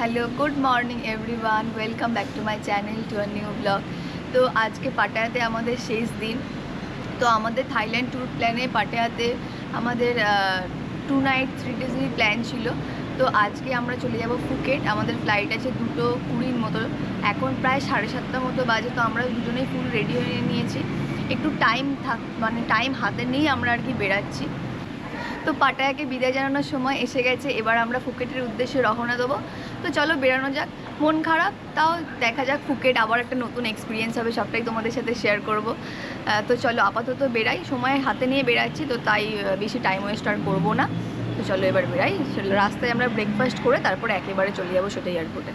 Hello good morning everyone welcome back to my channel to a new vlog তো আজকে পাটায়াতে আমাদের শেষ দিন। তো আমাদের থাইল্যান্ড ট্যুর প্ল্যানে পাটায়াতে আমাদের টু নাইট থ্রি ডেজেরই প্ল্যান ছিল। তো আজকে আমরা চলে যাব ফুকেট। আমাদের ফ্লাইট আছে দুটো কুড়ির মতো। এখন প্রায় সাড়ে সাতটা মতো বাজে, তো আমরা দুজনেই ফুল রেডি হয়ে নিয়েছি। একটু টাইম থাক মানে টাইম হাতে নিয়েই আমরা আর কি বেরাচ্ছি তো পাটায়াকে বিদায় জানানোর সময় এসে গেছে। এবার আমরা ফুকেটের উদ্দেশ্যে রওনা দেবো। তো চলো বেরানো যাক। মন খারাপ তাও দেখা যাক ফুকেট আবার একটা নতুন এক্সপিরিয়েন্স হবে সবটাই তোমাদের সাথে শেয়ার করব। তো চলো আপাতত বেরাই। সময় হাতে নিয়ে বেরাচ্ছি তো তাই বেশি টাইম ওয়েস্ট আর করব না। তো চলো এবার বেরাই। চলো রাস্তায় আমরা ব্রেকফাস্ট করে তারপরে একেবারে চলে যাব সেটা এয়ারপোর্টে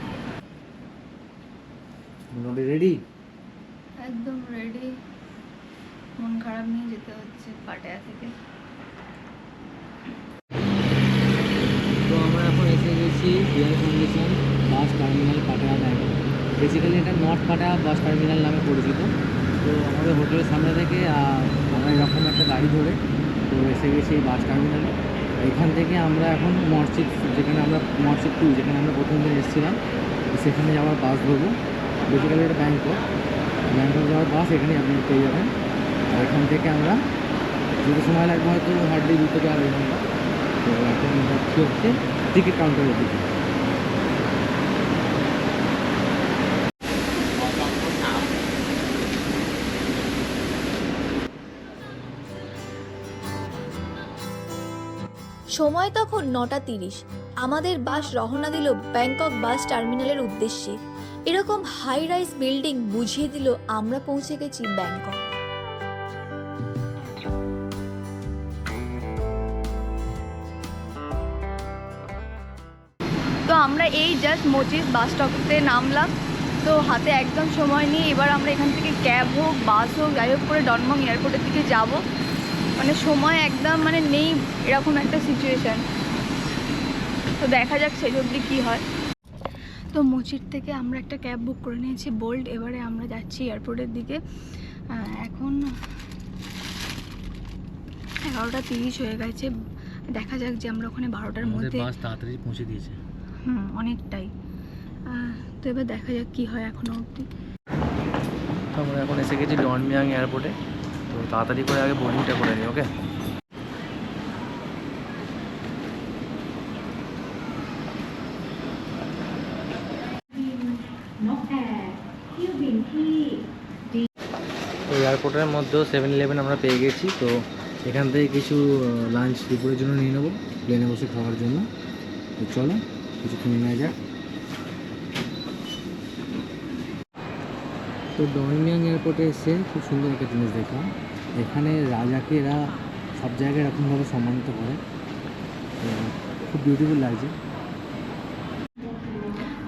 রেডি একদম রেডি মন খারাপ নিয়ে যেতে হচ্ছে পাটায়া থেকে। তো আমরা এখন এসে গেছি air condition bus terminal Pattaya bank basically এটা নর্থ পাটায়া বাস টার্মিনাল নামে পরিচিত। তো আমাদের হোটেলের সামনে থেকে আমরা এরকম একটা গাড়ি ধরে তো এসে গেছি এই বাস টার্মিনালে এখান থেকে আমরা এখন মসজিদ, যেখানে আমরা, মসজিদ টু যেখানে আমরা প্রথম দিন এসেছিলাম সেখানে যাওয়ার বাস ধরবো। বেসিক্যালি এটা ব্যাংকক ব্যাংকক যাওয়ার বাস এখানেই আপনি পেয়ে যাবেন। আর এখান থেকে আমরা যেতে সময় লাগবে হয়তো হার্ডলি দু থেকে ঘণ্টা। তো এখন যাচ্ছি হচ্ছে টিকিট কাউন্টারের দিকে সময় তখন নটা তিরিশ। আমাদের বাস রওনা দিল ব্যাংকক বাস টার্মিনালের উদ্দেশ্যে। এরকম হাই রাইজ বিল্ডিং বুঝিয়ে দিল আমরা পৌঁছে গেছি ব্যাংকক। আমরা এই জাস্ট মোচিস বাস স্টপতে নামলাম। তো হাতে একদম সময় নিয়ে এবার আমরা এখান থেকে ক্যাব হোক বাস হোক যাই হোক করে ডনমং এয়ারপোর্টের দিকে যাব। মানে সময় একদম মানে নেই এরকম একটা সিচুয়েশান তো দেখা যাক সেই অবধি কী হয়। তো মোচির থেকে আমরা একটা ক্যাব বুক করে নিয়েছি বোল্ড এবারে আমরা যাচ্ছি এয়ারপোর্টের দিকে। এখন এগারোটা তিরিশ হয়ে গেছে। দেখা যাক যে আমরা ওখানে বারোটার মধ্যে বাস তাড়াতাড়ি পৌঁছে দিয়েছে। হুম অনেকটাই। তো এবার দেখা যাক কী হয় এখনও অবধি। তো আমরা এখন এসে গেছি ডনমিয়াং এয়ারপোর্টে। তো তাড়াতাড়ি করে আগে বোর্ডিংটা করে নিই ওকে? তো এয়ারপোর্টের মধ্যেও সেভেন ইলেভেন আমরা পেয়ে গেছি তো এখান থেকে কিছু লাঞ্চ দুপুরের জন্য নিয়ে নেব। প্লেনে বসে খাওয়ার জন্য। তো চলো। কিছু কিনে নেওয়া যাক তো ডনমিয়াং এয়ারপোর্টে এসে খুব সুন্দর একটা জিনিস দেখলাম। এখানে রাজাকে এরা সব জায়গায় এরকমভাবে সম্মানিত করে। খুব বিউটিফুল লাগছে।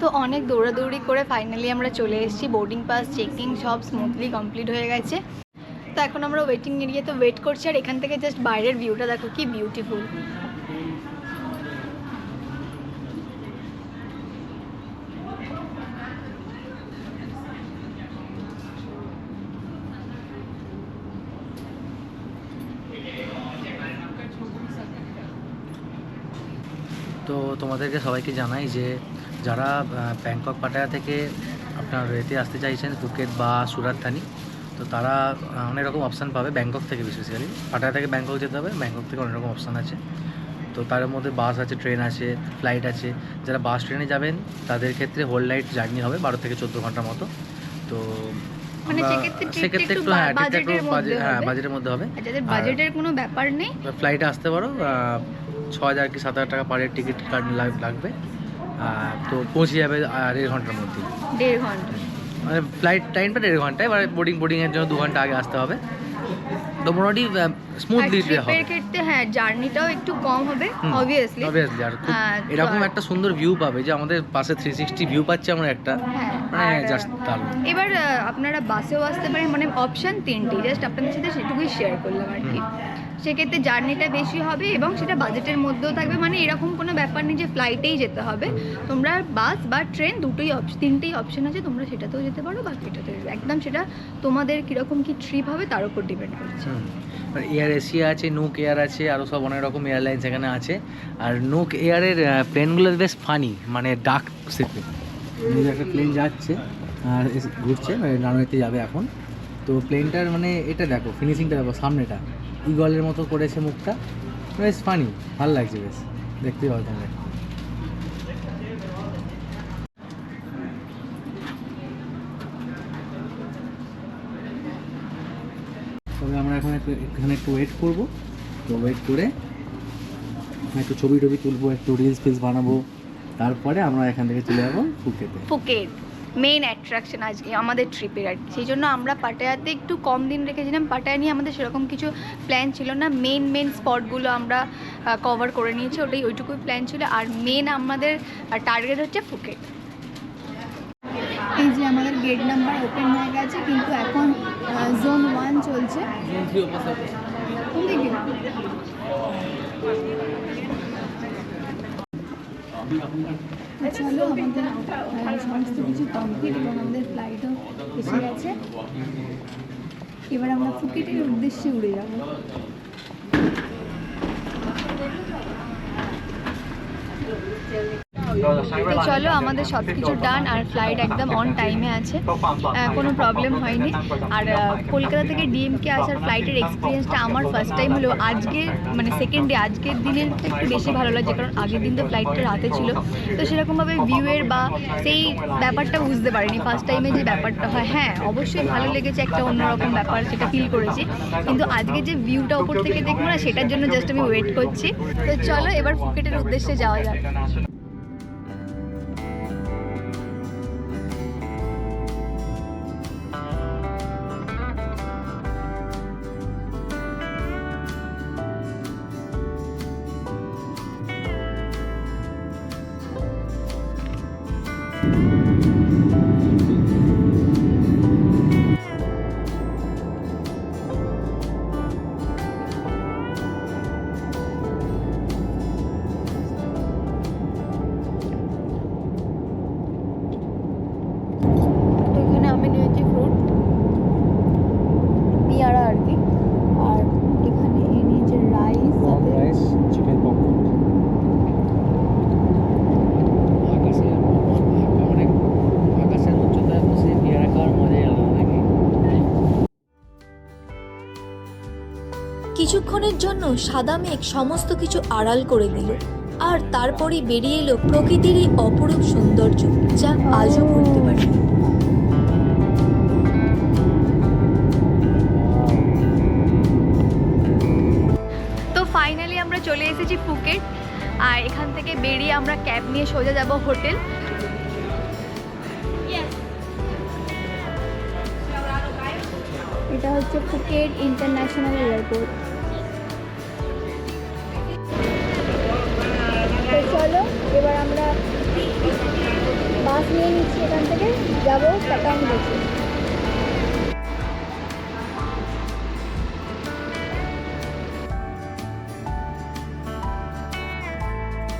তো অনেক দৌড়াদৌড়ি করে ফাইনালি আমরা চলে এসেছি। বোর্ডিং পাস চেকিং সব স্মুথলি কমপ্লিট হয়ে গেছে। তো এখন আমরা ওয়েটিং এরিয়াতে ওয়েট করছি আর এখান থেকে জাস্ট বাইরের ভিউটা দেখো কি বিউটিফুল তো তোমাদেরকে সবাইকে জানাই যে যারা ব্যাংকক পাটায়া থেকে আপনার এতে আসতে চাইছেন ফুকেট বা সুরাতথানি তো তারা অনেক রকম অপশান পাবে ব্যাংকক থেকে বেসিক্যালি পাটায়া থেকে ব্যাংকক যেতে হবে ব্যাংকক থেকে অনেক রকম অপশান আছে। তো তার মধ্যে বাস আছে ট্রেন আছে ফ্লাইট আছে। যারা বাস ট্রেনে যাবেন তাদের ক্ষেত্রে হোল নাইট জার্নি হবে বারো থেকে চোদ্দ ঘণ্টার মতো। তো মানে সেক্ষেত্রে একটু হ্যাঁ বা- trip টা একটু budget এর মধ্যে বাজে- হ্যাঁ বাজেটের মধ্যে হবে। বাজেটের কোনো ব্যাপার নেই? ফ্লাইটে আসতে পারো ছ হাজার কি সাত হাজার টাকা পার টিকিট কার্ড লাগবে। তো পৌঁছে যাবে দেড় ঘণ্টার মধ্যে। দেড় ঘণ্টা। মানে ফ্লাইট টাইমটা দেড় ঘণ্টা এবার বোর্ডিং বোর্ডিংয়ের জন্য দু ঘণ্টা আগে আসতে হবে। তো মোটামুটি স্মুথলি হবে। ক্ষেত্রে হ্যাঁ জার্নিটাও একটু কম হবে অবভিয়াসলি অবভিয়াসলি আর হ্যাঁ, এরকম একটা সুন্দর ভিউ পাবে যে আমাদের পাশে থ্রি সিক্সটি ভিউ পাচ্ছি আমরা একটা। হ্যাঁ মানে জাস্ট দারুণ। এবার আপনারা বাসেও আসতে পারেন মানে অপশন তিনটি জাস্ট আপনাদের সাথে সেটুকুই শেয়ার করলাম আর কি। সেক্ষেত্রে জার্নিটা বেশি হবে এবং সেটা বাজেটের মধ্যেও থাকবে। মানে এরকম কোনো ব্যাপার নেই যে ফ্লাইটেই যেতে হবে। তোমরা বাস বা ট্রেন দুটোই অপশন তিনটেই অপশন আছে। তোমরা সেটাতেও যেতে পারো বা যেতে- একদম সেটা তোমাদের কীরকম কী ট্রিপ হবে তার উপর ডিপেন্ড করছে। এয়ার এশিয়া আছে নুক এয়ার আছে আরও সব অনেক রকম এয়ারলাইন্স এখানে আছে। আর নুক এয়ারের প্লেনগুলো বেশ ফানি মানে ডাক শেপে একটা প্লেন যাচ্ছে আর ঘুরছে মানে রানওয়েতে যাবে এখন। তো প্লেনটার মানে এটা দেখো ফিনিশিংটা দেখো সামনেটা। ইগলের মতো করেছে মুখটা। বেশ ফানি ভালো লাগছে বেশ। দেখতেই পাবো তোমরা তবে আমরা এখন একটু এখানে একটু ওয়েট করব। তো ওয়েট করে একটু ছবি টবি তুলবো, একটু রিলস ফিলস বানাবো। তারপরে আমরা এখান থেকে চলে যাব ফুকেতে। ফুকেট মেন অ্যাট্রাকশন আজকে আমাদের ট্রিপের আর কি। সেই জন্য আমরা পাটায়াতে একটু কম দিন রেখেছিলাম। পাটায়া নিয়ে আমাদের সেরকম কিছু প্ল্যান ছিল না। মেন মেন স্পটগুলো আমরা কভার করে নিয়েছি। ওটাই ওইটুকুই প্ল্যান ছিল। আর মেন আমাদের টার্গেট হচ্ছে ফুকেট। এই যে আমাদের গেট নাম্বার ওপেন হয়ে গেছে কিন্তু এখন জোন ওয়ান চলছে। কোন তো চলো, আমাদের সমস্ত কিছু কমপ্লিট এবং আমাদের ফ্লাইটও এসে গেছে। এবার আমরা ফুকেটের উদ্দেশ্যে উড়ে যাব। তো চলো আমাদের সব কিছু ডান আর ফ্লাইট একদম অন টাইমে আছে। কোনো প্রবলেম হয়নি। আর কলকাতা থেকে ডিএমকে আসার ফ্লাইটের এক্সপিরিয়েন্সটা আমার ফার্স্ট টাইম হলো। আজকে মানে সেকেন্ড ডে আজকের দিনের তো একটু বেশি ভালো লাগছে কারণ আগের দিন তো ফ্লাইটটা রাতে ছিল। তো সেরকমভাবে ভিউয়ের বা সেই ব্যাপারটা বুঝতে পারিনি। ফার্স্ট টাইমে যে ব্যাপারটা হয় হ্যাঁ অবশ্যই ভালো লেগেছে একটা অন্যরকম ব্যাপার সেটা ফিল করেছি। কিন্তু আজকে যে ভিউটা ওপর থেকে দেখব না সেটার জন্য জাস্ট আমি ওয়েট করছি। তো চলো এবার ফুকেটের উদ্দেশ্যে যাওয়া যাক। তো কিছুক্ষণের জন্য সাদা মেঘ সমস্ত কিছু আড়াল করে দিল আর তারপরই বেরিয়ে এলো প্রকৃতিরই অপরূপ সৌন্দর্য যা আজও ভুলতে পারি তো ফাইনালি আমরা চলে এসেছি ফুকেট আর এখান থেকে বেরিয়ে আমরা ক্যাব নিয়ে সোজা যাব হোটেল। এটা হচ্ছে ফুকেট ইন্টারন্যাশনাল এয়ারপোর্ট তো চলো, এবার আমরা বাস নিয়ে নিচ্ছি এখান থেকে, যাব বেশি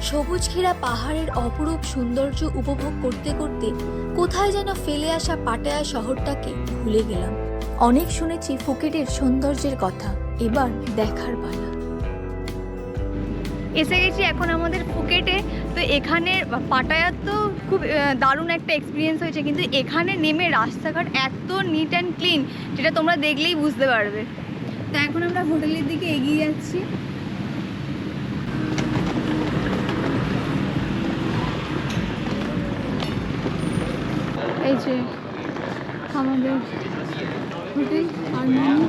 সবুজ ঘেরা পাহাড়ের অপরূপ সৌন্দর্য উপভোগ করতে করতে কোথায় যেন ফেলে আসা পাটায়া শহরটাকে ভুলে গেলাম। অনেক শুনেছি ফুকেটের সৌন্দর্যের কথা, এবার দেখার পালা। এসে গেছি এখন আমাদের ফুকেটে, তো এখানে পাটায়ার তো খুব দারুণ একটা এক্সপিরিয়েন্স হয়েছে, কিন্তু এখানে নেমে রাস্তাঘাট এত নিট অ্যান্ড ক্লিন যেটা তোমরা দেখলেই বুঝতে পারবে। তো এখন আমরা হোটেলের দিকে এগিয়ে যাচ্ছি। এই যে আমাদের হোটেল হারমোনি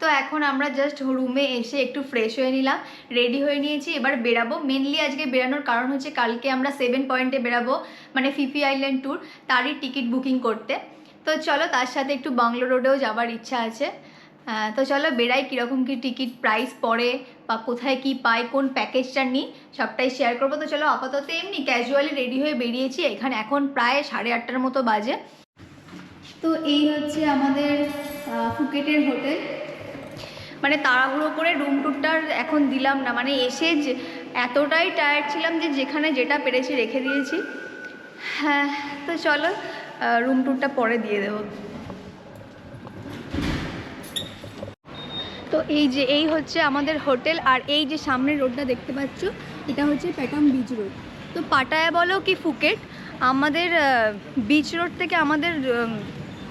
তো এখন আমরা জাস্ট রুমে এসে একটু ফ্রেশ হয়ে নিলাম রেডি হয়ে নিয়েছি, এবার বেরাবো। মেনলি আজকে বেরানোর কারণ হচ্ছে কালকে আমরা সেভেন পয়েন্টে বেরাবো মানে ফিফি আইল্যান্ড ট্যুর তারই টিকিট বুকিং করতে। তো চলো তার সাথে একটু বাংলো রোডেও যাওয়ার ইচ্ছা আছে। তো চলো বেড়াই কীরকম কী টিকিট প্রাইস পড়ে বা কোথায় কি পাই, কোন প্যাকেজটা নিই, সবটাই শেয়ার করব। তো চলো আপাতত এমনি ক্যাজুয়ালি রেডি হয়ে বেরিয়েছি, এখানে এখন প্রায় সাড়ে আটটার মতো বাজে। তো এই হচ্ছে আমাদের ফুকেটের হোটেল মানে তাড়াহুড়ো করে রুম টুরটার এখন দিলাম না। মানে এসে এতটাই টায়ার্ড ছিলাম যে যেখানে যেটা পেরেছি রেখে দিয়েছি। হ্যাঁ তো চলো রুম টুরটা পরে দিয়ে দেবো। তো এই যে, এই হচ্ছে আমাদের হোটেল আর এই যে সামনের রোডটা দেখতে পাচ্ছ, এটা হচ্ছে প্যাটাম বিচ রোড তো পাটায়া বলো কি ফুকেট, আমাদের বিচ রোড থেকে আমাদের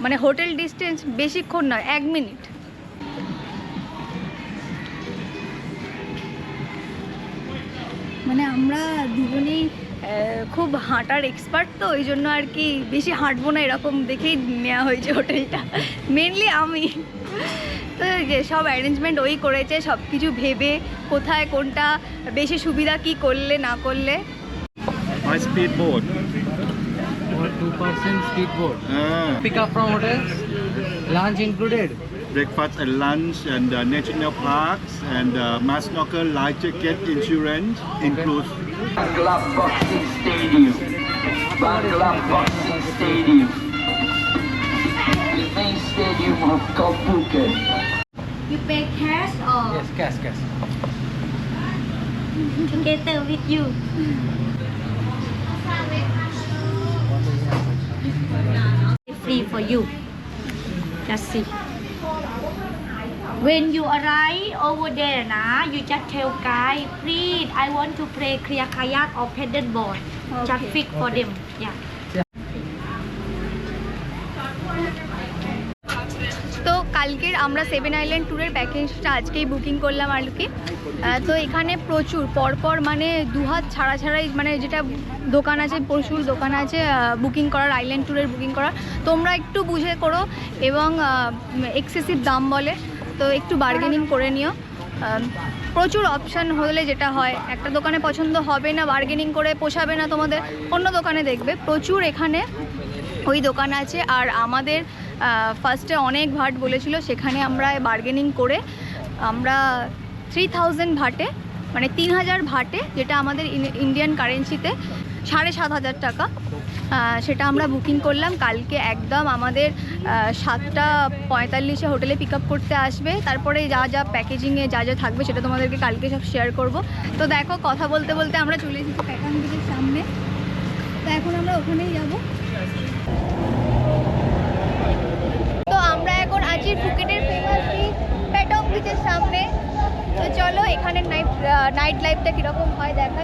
মানে হোটেল ডিস্টেন্স বেশিক্ষণ নয়, এক মিনিট মানে আমরা দুজনেই খুব হাঁটার এক্সপার্ট তো ওই জন্য আর কি বেশি হাঁটবো না এরকম দেখেই নেওয়া হয়েছে হোটেলটা মেনলি আমি তো যে সব অ্যারেঞ্জমেন্ট ওই করেছে সব কিছু ভেবে কোথায় কোনটা বেশি সুবিধা কি করলে না করলে. Or person speedboat. Ah, Pick up from hotel. Lunch included. Breakfast and lunch and uh, national parks and uh, mass snorkel life jacket insurance includes. Bangla Boxing Stadium. Bangla Boxing Stadium. The main stadium of Phuket. You pay cash or Yes, cash, cash. together with you? Free for you. Just see. When you arrive over there, na, you just tell guy, please, I want to play clear kayak or paddle board. Just Okay. fix for them. Yeah. তো কালকের আমরা seven island ট্যুরের প্যাকেজটা আজকেই booking করলাম আর কি তো এখানে প্রচুর পরপর মানে দুহাত ছাড়া ছাড়াই মানে যেটা দোকান আছে প্রচুর দোকান আছে বুকিং করার আইল্যান্ড ট্যুরের বুকিং করার তোমরা একটু বুঝে করো এবং এক্সেসিভ দাম বলে তো একটু বার্গেনিং করে নিও। প্রচুর অপশান হলে যেটা হয়, একটা দোকানে পছন্দ হবে না বার্গেনিং করে পোষাবে না তোমাদের, অন্য দোকানে দেখবে। প্রচুর এখানে ওই দোকান আছে, আর আমাদের ফার্স্টে অনেক ভাট বলেছিল, সেখানে আমরা বার্গেনিং করে আমরা থ্রি থাউজেন্ড ভাটে মানে তিন হাজার ভাটে, যেটা আমাদের ইন্ডিয়ান কারেন্সিতে সাড়ে সাত হাজার টাকা সেটা আমরা বুকিং করলাম। কালকে একদম আমাদের সাতটা পঁয়তাল্লিশে হোটেলে পিক আপ করতে আসবে। তারপরে যা যা প্যাকেজিংয়ে যা যা থাকবে সেটা তোমাদেরকে কালকে সব শেয়ার করব। তো দেখো, কথা বলতে বলতে আমরা চলে এসেছি প্যাটার্ন বিচের সামনে। তো এখন আমরা ওখানেই যাব। তো আমরা এখন আছি ফুকেটের ফেমাস প্যাটং বিচের সামনে। তো চলো এখানে নাইট নাইট লাইফটা কীরকম হয় দেখা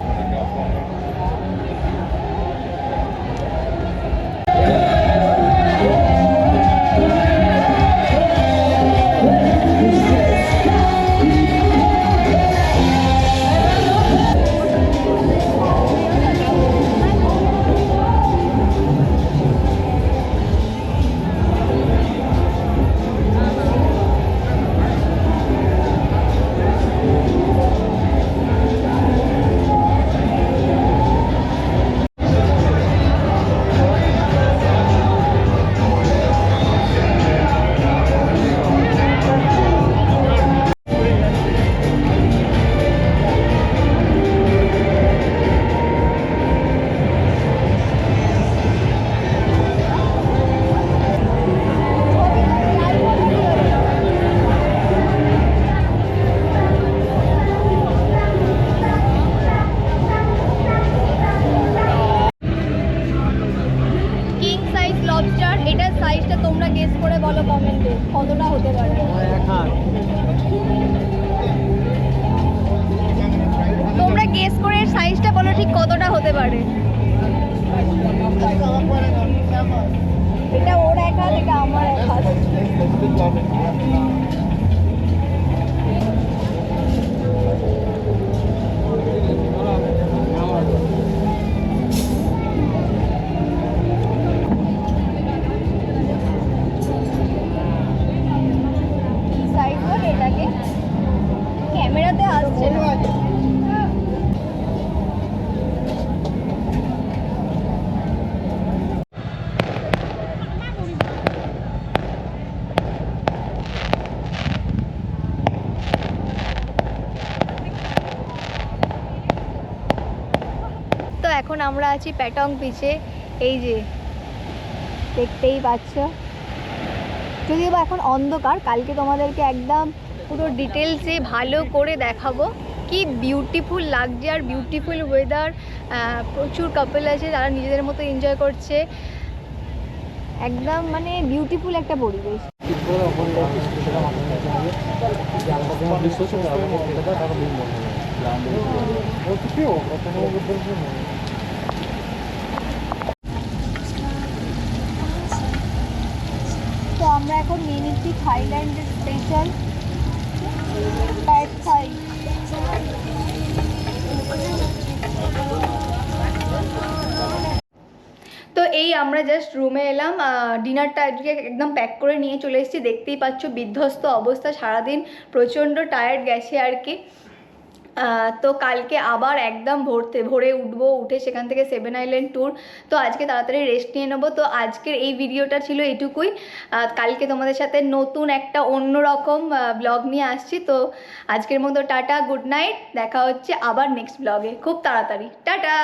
ওর এক হাত এটা আমার এক হাত আছি প্যাটং পিচে এই যে, দেখতেই পাচ্ছ। যদিও বা এখন অন্ধকার, কালকে তোমাদেরকে একদম পুরো ডিটেলসে ভালো করে দেখাবো। কি বিউটিফুল লাগছে আর বিউটিফুল ওয়েদার প্রচুর কাপল আছে যারা নিজেদের মতো এনজয় করছে। একদম মানে বিউটিফুল একটা পরিবেশ ঠিক করে ওখানে সেটা মাথায় রাখতে হবে যে আমরা যখন বিশ্ব ছিল আমাদের সেটা তারপর দিন বন্ধ তো আমরা এখন নিয়ে নিচ্ছি থাইল্যান্ডের স্পেশাল তো এই আমরা জাস্ট রুমে এলাম ডিনারটা আজকে একদম প্যাক করে নিয়ে চলে এসেছি। দেখতেই পাচ্ছ বিধ্বস্ত অবস্থা, সারাদিন প্রচণ্ড টায়ার্ড গেছে আর কি। তো কালকে আবার একদম ভোরতে, ভোরে উঠবো, উঠে সেখান থেকে সেভেন আইল্যান্ড ট্যুর তো আজকে তাড়াতাড়ি রেস্ট নিয়ে নেব। তো আজকের এই ভিডিওটা ছিল এটুকুই। কালকে তোমাদের সাথে নতুন একটা অন্য রকম ব্লগ নিয়ে আসছি। তো আজকের মতো টাটা গুড নাইট দেখা হচ্ছে আবার নেক্সট ব্লগে খুব তাড়াতাড়ি। টাটা!